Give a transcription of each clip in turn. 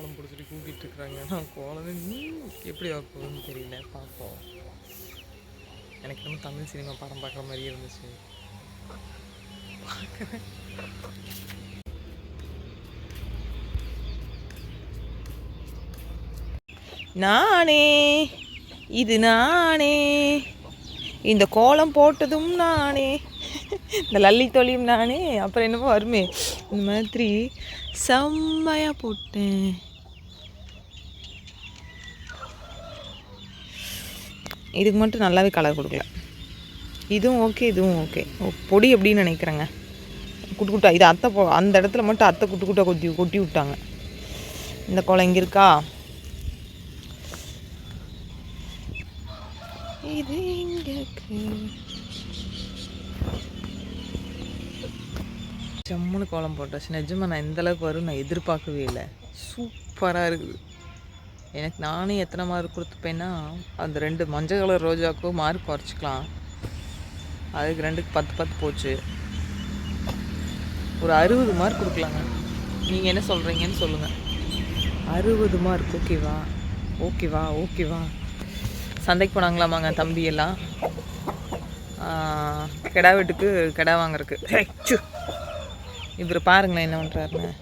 கோலம் பிடிச்சிட்டு கூப்பிட்டு இருக்கிறாங்க. நான் கோலம் நீ எப்படி வைப்போம்னு தெரியல. பார்ப்போம் எனக்கு நம்ம தமிழ் சினிமா படம் பார்க்குற மாதிரியே இருந்துச்சு. பார்க்குறேன் நானே இது நானே. இந்த கோலம் போட்டதும் நானே. இந்த லல்லி தொழியும் நானே அப்புறம் என்னமோ வருமே இந்த மாதிரி செம்மையாக போட்டேன். இதுக்கு மட்டும் நல்லாவே கலர் கொடுக்கல. இதுவும் ஓகே இதுவும் ஓகே பொடி அப்படின்னு நினைக்கிறேங்க. குட்டு குட்டா இது அத்தை போ அந்த இடத்துல மட்டும் அத்தை குட்டு குட்டா கொட்டி கொட்டி விட்டாங்க. இந்த குளம் இங்கே இருக்கா? இது எங்க இருக்கு. ஜம்முன்னு கோலம் போட்டாச்சு. நிஜமா நான் எந்தளவுக்கு வரும் நான் எதிர்பார்க்கவே இல்லை. சூப்பராக இருக்குது. எனக்கு நானே எத்தனை மார்க் கொடுத்துப்பேன்னா அந்த ரெண்டு மஞ்சள் கலர் ரோஜாவுக்கும் மார்க் குறைச்சிக்கலாம். அதுக்கு ரெண்டுக்கு பத்து பத்து போச்சு. ஒரு அறுபது மார்க் கொடுக்கலாங்க. நீங்கள் என்ன சொல்கிறீங்கன்னு சொல்லுங்கள் அறுபது மார்க் ஓகேவா ஓகேவா ஓகேவா சந்தைக்கு போனாங்களாமாங்க தம்பி எல்லாம் கிடா வீட்டுக்கு கிடா வாங்குறதுக்கு. இவர் பாருங்களேன் என்ன பண்ணுறாருன்னு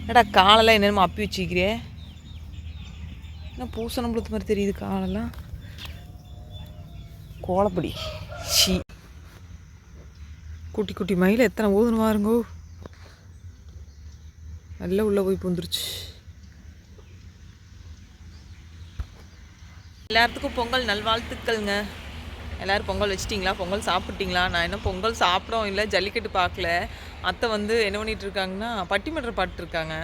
என்னடா காலெல்லாம் என்னென்னமோ அப்பி வச்சுக்கிறியே? என்ன பூசணம் புளுத்த மாதிரி தெரியுது காலெல்லாம். கோலப்படி. ஷீ குட்டி குட்டி மயில் எத்தனை ஊதுன்னு பாருங்கோ. நல்லா உள்ளே போய் பூந்துருச்சு. எல்லாத்துக்கும் பொங்கல் நல்வாழ்த்துக்கள்ங்க. எல்லோரும் பொங்கல் வச்சிட்டிங்களா? பொங்கல் சாப்பிட்டீங்களா? நான் இன்னும் பொங்கல் சாப்பிடவும் இல்லை ஜல்லிக்கட்டு பார்க்கல. அத்தை வந்து என்ன பண்ணிகிட்ருக்காங்கன்னா பட்டிமன்ற பாட்டுருக்காங்க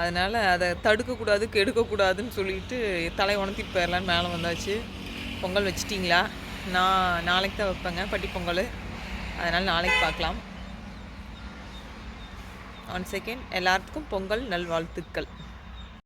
அதனால் அதை தடுக்கக்கூடாது கெடுக்கக்கூடாதுன்னு சொல்லிட்டு தலை உணர்த்திட்டு போயிடலான்னு மேலே வந்தாச்சு. பொங்கல் வச்சிட்டிங்களா? நான் நாளைக்கு தான் வைப்பேங்க பட்டி பொங்கல். அதனால் நாளைக்கு பார்க்கலாம். ஒன் செகண்ட் எல்லாத்துக்கும் பொங்கல் நல்வாழ்த்துக்கள்.